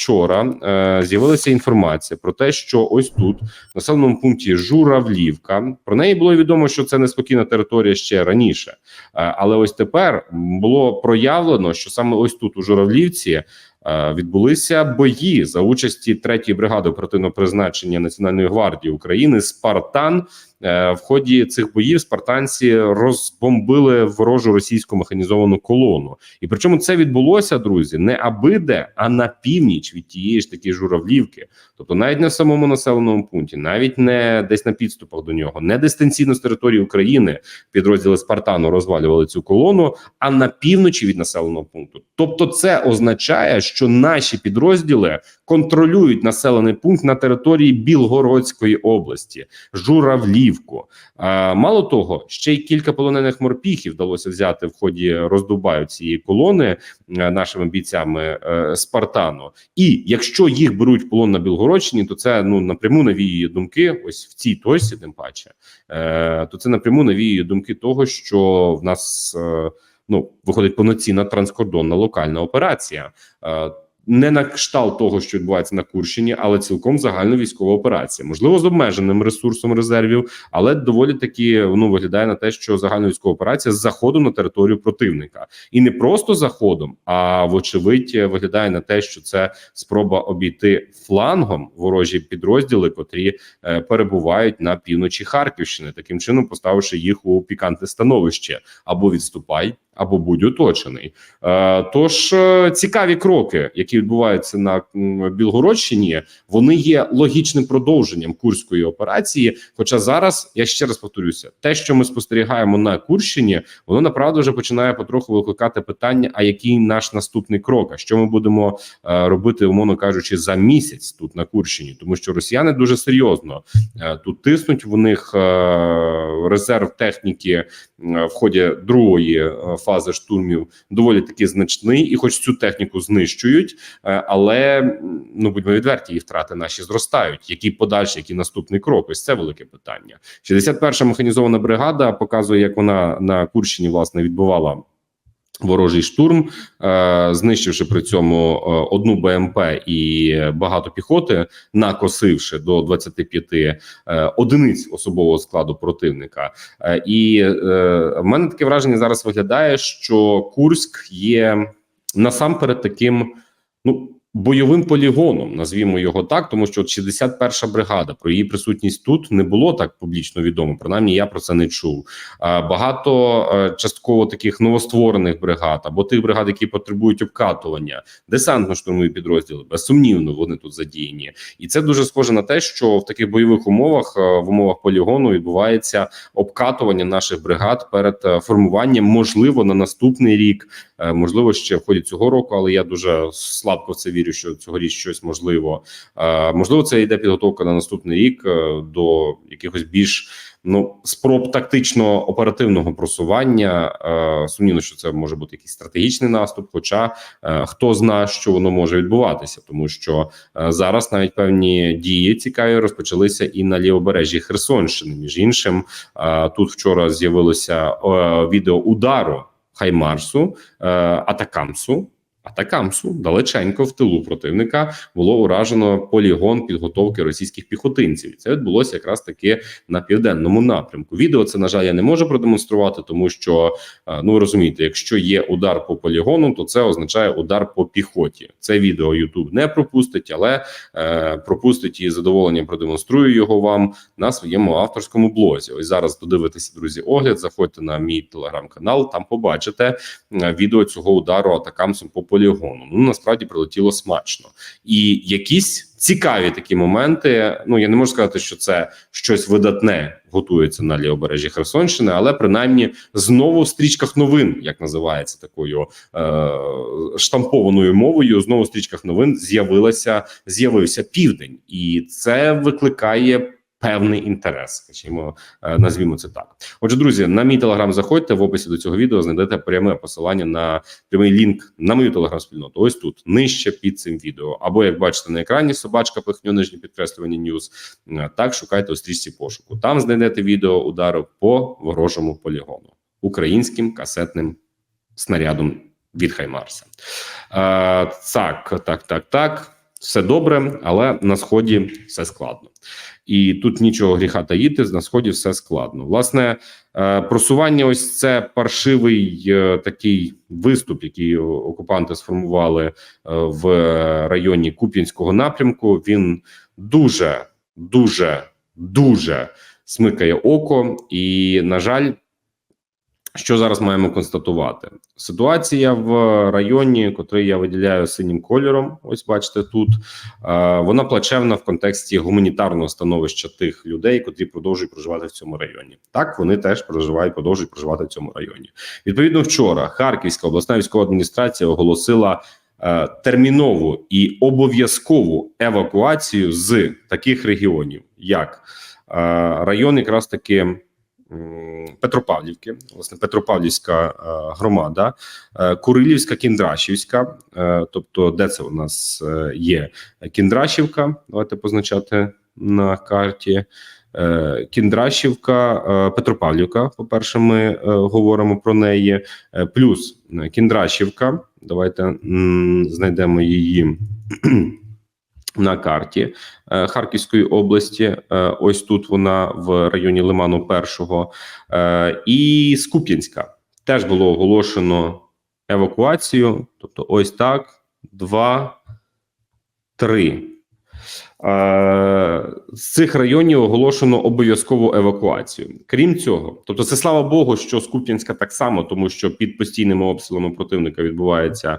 вчора е, з'явилася інформація про те, що ось тут, в населеному пункті Журавлівка, про неї було відомо, що це неспокійна територія ще раніше. Е, але ось тепер було проявлено, що саме ось тут, у Журавлівці, е, відбулися бої за участі 3-ї бригади оперативного призначення Національної гвардії України Спартан. Е, В ході цих боїв спартанці розбомбили ворожу російську механізовану колону. І причому це відбулося, друзі, не аби де, а на північ від тієї ж таки журавлівки. Тобто, навіть не в самому населеному пункті, навіть не десь на підступах до нього, не дистанційно з території України підрозділи Спартану розвалювали цю колону, а на півночі від населеного пункту. Тобто, це означає, що наші підрозділи контролюють населений пункт на території Білгородської області, Журавлівку. А, мало того, ще й кілька полонених морпіхів вдалося взяти в ході роздубаю цієї колони е, нашими бійцями е, Спартану. І якщо їх беруть в полон на Білгородщині, то це ну напряму навіює думки. Ось в цій точці, тим паче, е, то це напряму навіює думки того, що в нас ну виходить повноцінна транскордонна локальна операція. Не на кшталт того, що відбувається на Курщині, але цілком загальна військова операція, можливо, з обмеженим ресурсом резервів, але доволі таки ну виглядає на те, що загальна військова операція з заходом на територію противника, і не просто заходом, а вочевидь виглядає на те, що це спроба обійти флангом ворожі підрозділи, котрі е, перебувають на півночі Харківщини, таким чином поставивши їх у пікантне становище або відступай. Або будь оточений, Е, тож е, цікаві кроки, які відбуваються на Білгородщині, вони є логічним продовженням курської операції. Хоча зараз я ще раз повторюся, те, що ми спостерігаємо на Курщині, воно направду вже починає потроху викликати питання: а який наш наступний крок? А що ми будемо е, робити, умовно кажучи, за місяць тут на Курщині, тому що росіяни дуже серйозно тут тиснуть. В них резерв техніки в ході другої е, фази штурмів доволі таки значний, і хоч цю техніку знищують, е, але ну будьмо відверті, їх втрати наші зростають. Які подальші, які наступний крок? Ось це велике питання. 61-ша механізована бригада показує, як вона на Курщині власне відбувала. Ворожий штурм, е, знищивши при цьому е, одну БМП і багато піхоти, накосивши до 25 е, одиниць особового складу противника. І в мене таке враження зараз виглядає, що Курськ є насамперед таким, ну. Бойовим полігоном, назвімо його так, тому що от 61-ша бригада про її присутність тут не було так публічно відомо. Принаймні, я про це не чув. Багато е, частково таких новостворених бригад або тих бригад, які потребують обкатування, десантно-штурмові підрозділи, безсумнівно, вони тут задіяні, і це дуже схоже на те, що в таких бойових умовах е, в умовах полігону відбувається обкатування наших бригад перед е, формуванням, можливо, на наступний рік, можливо, ще в ході цього року, але я дуже слабко в це вірю, що цьогоріч щось можливо. Е, Можливо, це йде підготовка на наступний рік е, до якихось більш ну спроб тактично оперативного просування. Е, Сумнівно, що це може бути якийсь стратегічний наступ. Хоча хто знає, що воно може відбуватися, тому що зараз навіть певні дії цікаві розпочалися і на лівобережжі Херсонщини. Між іншим, тут вчора з'явилося відео удару Хаймарсу Атакамсу. Атакамсу далеченько в тилу противника було уражено полігон підготовки російських піхотинців. Це відбулося якраз таки на південному напрямку. Відео це на жаль я не можу продемонструвати, тому що е, ну розумієте, якщо є удар по полігону, то це означає удар по піхоті. Це відео YouTube не пропустить, але е, пропустить і задоволенням продемонструю його вам на своєму авторському блозі. Ось зараз додивитися, друзі, огляд. Заходьте на мій телеграм-канал, там побачите е, відео цього удару атакамсом по полігону. Ну насправді прилетіло смачно, і якісь цікаві такі моменти. Ну я не можу сказати, що це щось видатне готується на лівобережжі Херсонщини, але принаймні знову в стрічках новин, як називається такою е, штампованою мовою, знову в стрічках новин з'явилася з'явився південь, і це викликає. Певний інтерес, скажімо, е, назвімо це так. Отже, друзі, на мій телеграм заходьте в описі до цього відео. Знайдете пряме посилання на прямий лінк на мою телеграм-спільноту. Ось тут нижче під цим відео. Або як бачите на екрані, собачка пихню нижнє підкреслювання Ньюз. Е, Так шукайте у стрічці пошуку. Там знайдете відео удару по ворожому полігону українським касетним снарядом від Хаймарса. Е, Так, так, так, так. все добре, але на сході все складно. І тут нічого гріха таїти, на сході все складно. Власне, е, просування, ось це паршивий е, такий виступ, який окупанти сформували е, в районі Куп'янського напрямку. Він дуже, дуже, дуже смикає око, і на жаль. Що зараз маємо констатувати? Ситуація в районі, котрий я виділяю синім кольором, ось бачите тут. е, Вона плачевна в контексті гуманітарного становища тих людей, котрі продовжують проживати в цьому районі. Так вони теж проживають, продовжують проживати в цьому районі. Відповідно, вчора Харківська обласна військова адміністрація оголосила е, термінову і обов'язкову евакуацію з таких регіонів, як е, район, якраз таки. Петропавлівки, власне, Петропавлівська е, громада, е, Курилівська, Кіндрашівська, е, тобто, де це у нас є Кіндрашівка. Давайте позначати на карті. Кіндрашівка, Петропавлівка. По перше, ми говоримо про неї. Плюс Кіндрашівка. Давайте знайдемо її на карті е, Харківської області. Е, Ось тут вона в районі Лиману Першого. Е, І Скуп'янська теж було оголошено евакуацію. Тобто, ось так: два, три. Е, З цих районів оголошено обов'язкову евакуацію. Крім цього, тобто, це слава Богу, що Скуп'янська так само, тому що під постійними обстрілами противника відбувається е,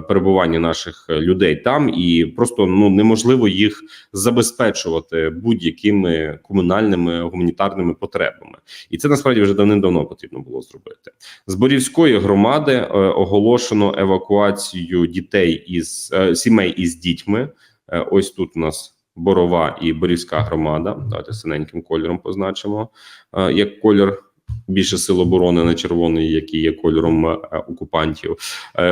перебування наших людей там, і просто ну неможливо їх забезпечувати будь-якими комунальними гуманітарними потребами, і це насправді вже давним-давно потрібно було зробити. З Борівської громади е, оголошено евакуацію дітей із сімей із дітьми. Е, Ось тут у нас Борова і Борівська громада. Давайте синеньким кольором позначимо е, як колір. Більше сил оборони на червоний, який є кольором е, окупантів.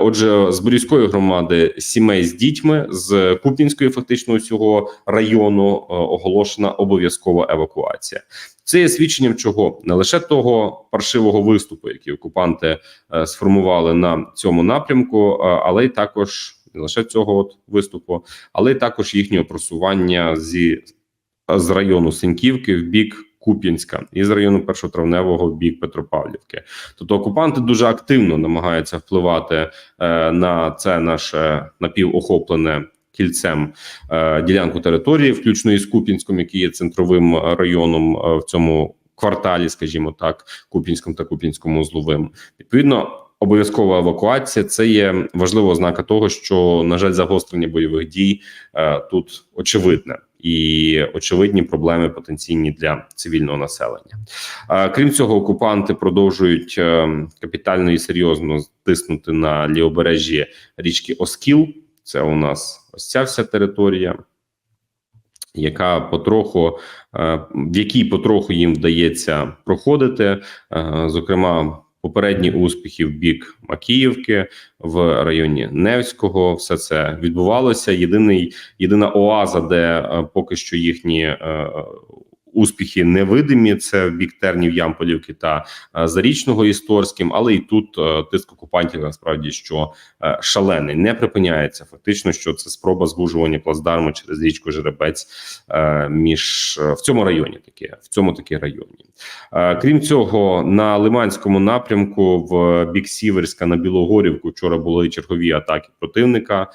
Отже, з Борівської громади сімей з дітьми з Купінської, фактично усього району оголошена обов'язкова евакуація. Це є свідченням чого не лише того паршивого виступу, який окупанти сформували на цьому напрямку, але й також не лише цього от виступу, але й також їхнього просування зі з району Синьківки в бік Куп'янська і з району першотравневого в бік Петропавлівки. Тобто окупанти дуже активно намагаються впливати е, на це наше напівохоплене кільцем е, ділянку території, включно із Куп'янськом, який є центровим районом е, в цьому кварталі, скажімо так, Куп'янському та Куп'янському узловим. Відповідно. Обов'язкова евакуація це є важлива ознака того, що на жаль, загострення бойових дій е, тут очевидне і очевидні проблеми потенційні для цивільного населення. Е, крім цього, окупанти продовжують е, капітально і серйозно тиснути на лівобережжі річки Оскіл. Це у нас ось ця вся територія, яка потроху е, в якій потроху їм вдається проходити, зокрема. Попередні успіхи в бік Макіївки в районі Невського, все це відбувалося. Єдиний єдина оаза, де е, поки що їхні е, успіхи невидимі. Це в бік Тернів, Ямполівки та е, Зарічного Історським, але і тут е, тиск окупантів насправді що е, шалений не припиняється. Фактично, що це спроба звужування плацдарму через річку Жеребець між в цьому районі. Таке в цьому такі районі. Крім цього, на Лиманському напрямку в бік Сіверська на Білогорівку вчора були чергові атаки противника.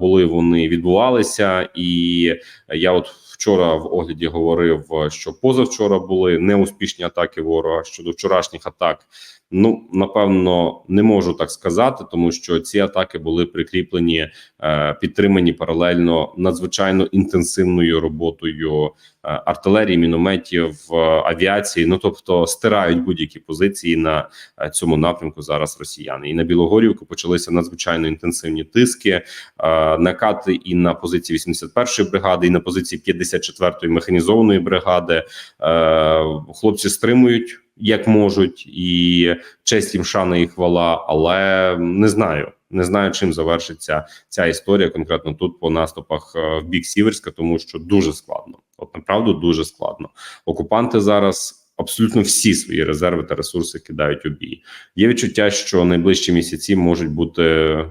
Були вони відбувалися, і я от вчора в огляді говорив, що позавчора були неуспішні атаки ворога щодо вчорашніх атак. Ну напевно, не можу так сказати, тому що ці атаки були прикріплені, е, підтримані паралельно надзвичайно інтенсивною роботою е, артилерії, мінометів, е, авіації. Ну тобто стирають будь-які позиції на цьому напрямку зараз росіяни. І на Білогорівку почалися надзвичайно інтенсивні тиски, накати і на позиції 81-ї бригади, і на позиції 54-ї механізованої бригади. Хлопці стримують як можуть, і честь їм шана і хвала, але не знаю. Не знаю, чим завершиться ця історія конкретно тут по наступах е, в бік Сіверська, тому що дуже складно. От направду дуже складно. Окупанти зараз абсолютно всі свої резерви та ресурси кидають у бій. Є відчуття, що найближчі місяці можуть бути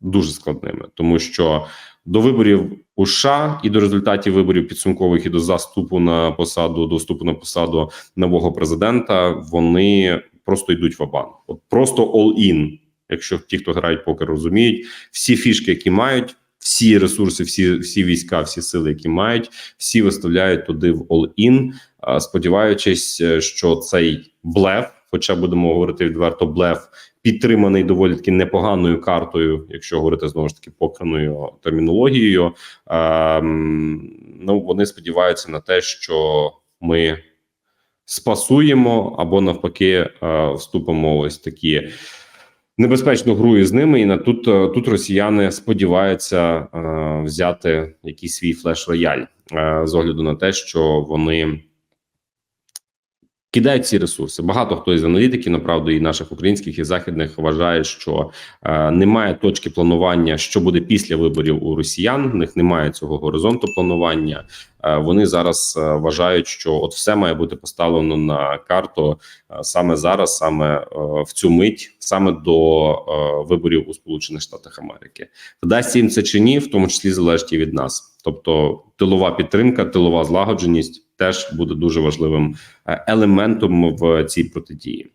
дуже складними, тому що до виборів у США і до результатів виборів підсумкових і до заступу на посаду, до вступу на посаду нового президента. Вони просто йдуть в абан. От просто all-in. Якщо ті, хто грають покер, розуміють всі фішки, які мають, всі ресурси, всі, всі війська, всі сили, які мають, всі виставляють туди в all-in, сподіваючись, е, що цей блеф, хоча будемо говорити відверто, блеф підтриманий доволі таки непоганою картою, якщо говорити знову ж таки покраною термінологією. Ем, ну вони сподіваються на те, що ми спасуємо або навпаки е, вступимо ось такі. Небезпечну гру із ними, і на тут е, тут росіяни сподіваються е, взяти якийсь свій флеш-рояль е, з огляду на те, що вони кидають ці ресурси. Багато хто із аналітиків, направду, і наших українських і західних вважає, що е, немає точки планування, що буде після виборів у росіян. В них немає цього горизонту планування. Е, вони зараз е, вважають, що от все має бути поставлено на карту е, саме зараз, саме е, в цю мить, саме до е, виборів у Сполучених Штатах Америки. Вдасться їм це чи ні, в тому числі залежить і від нас. Тобто, тилова підтримка, тилова злагодженість теж буде дуже важливим е, елементом в цій протидії.